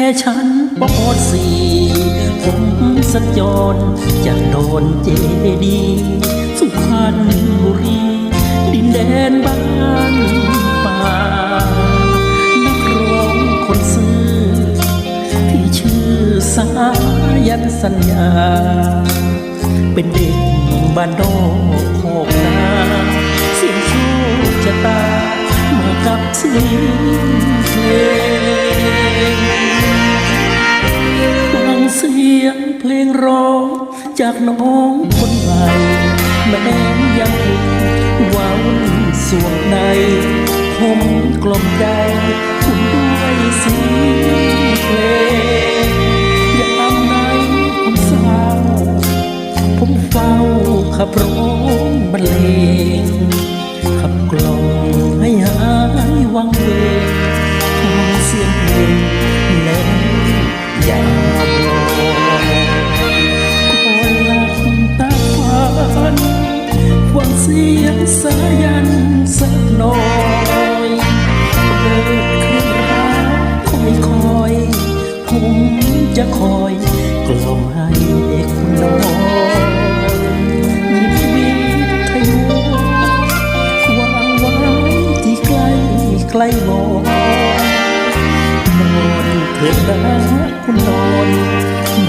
ค่ฉันปอดสีผมสัญจรจากโดนเจดี สุพรรณบุรี ดินแดนบ้านป่านักร้องคนซื่อที่ชื่อสายันสัญญา เป็นเด็กบ้านนอกโคกนาเสียงโชคชะตามากับเสียงเพลง งเพลงร้องจากน้องคนใหม่แม้ยังหว้าวุ่นสวงในผมกลมใจคุณด้วยเสียงเพลงยามไหนผมเศร้าผมเฝ้าขับร้อ สียงสายันสักหน่อยเปิดเครื่องรักคอยคอยๆผมจะคอยกล่อมให้คุณนอนยินวีทยุวางไว้ที่ใกล้ใกล้หมอนนอนเถิดนะคุณนอน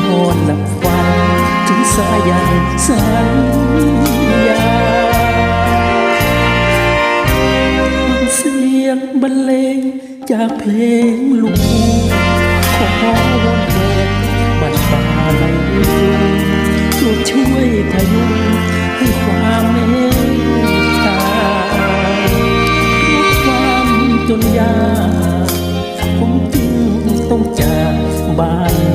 นอนหลับฝันถึงสายันสัญ ลงจากเพลงลูกทุ่งขอวันเกิดบัดบาในยุงช่วช่วยพยุงให้ความเมตตาลดความจนยากผมจึงต้องจากบ้าน